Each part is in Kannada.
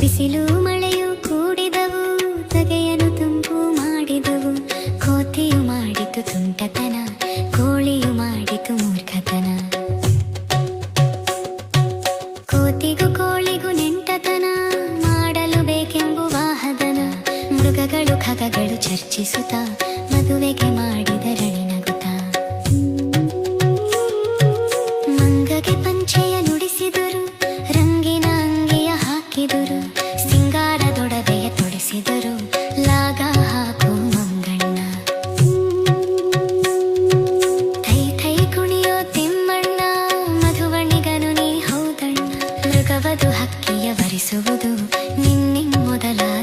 ಬಿಸಿಲು ಮಳೆಯು ಕೂಡಿದವು ತಗೆಯನು ತುಂಬು ಮಾಡಿದವು. ಕೋತಿಯು ಮಾಡಿತು ತುಂಟತನ, ಕೋಳಿಯು ಮಾಡಿತು ಮೂರ್ಖತನ. ಕೋತಿಗೂ ಕೋಳಿಗೂ ನೆಂಟತನ, ಮಾಡಲು ಬೇಕೆಂಬು ವಾಹದನ. ಮೃಗಗಳು ಖಗಗಳು ಚರ್ಚಿಸುತ್ತಾ, ಮದುವೆಗೆ ಮಾಡಿದ ರಣಿನಗುತ ಮಂಗಗೆ ಪಂಚೆಯ ನುಡಿಸಿದರು, ರಂಗಿನ ಅಂಗಿಯ ಹಾಕಿದರು. ಲಾಗ ಹಾಕು ಮಂಗಣ್ಣ. ಥೈ ಥೈ ಕುಣಿಯೋ ತಿಮ್ಮಣ್ಣ, ಮಧುವಣಿಗನು ನೀ ಹೌದಣ್ಣ. ಮೃಗವದು ಹಕ್ಕಿಯ ವರಿಸುವುದು ನಿನ್ನೆ ಮೊದಲಾದುದು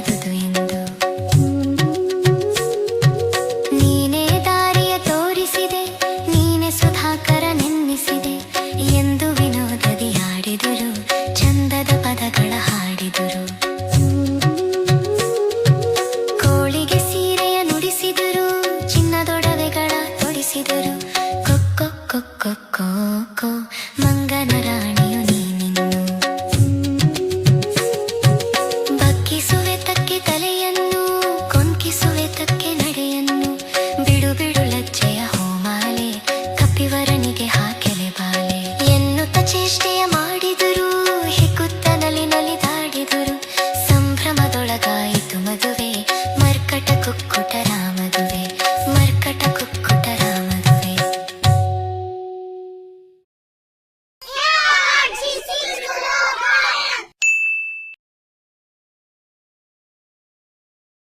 llenar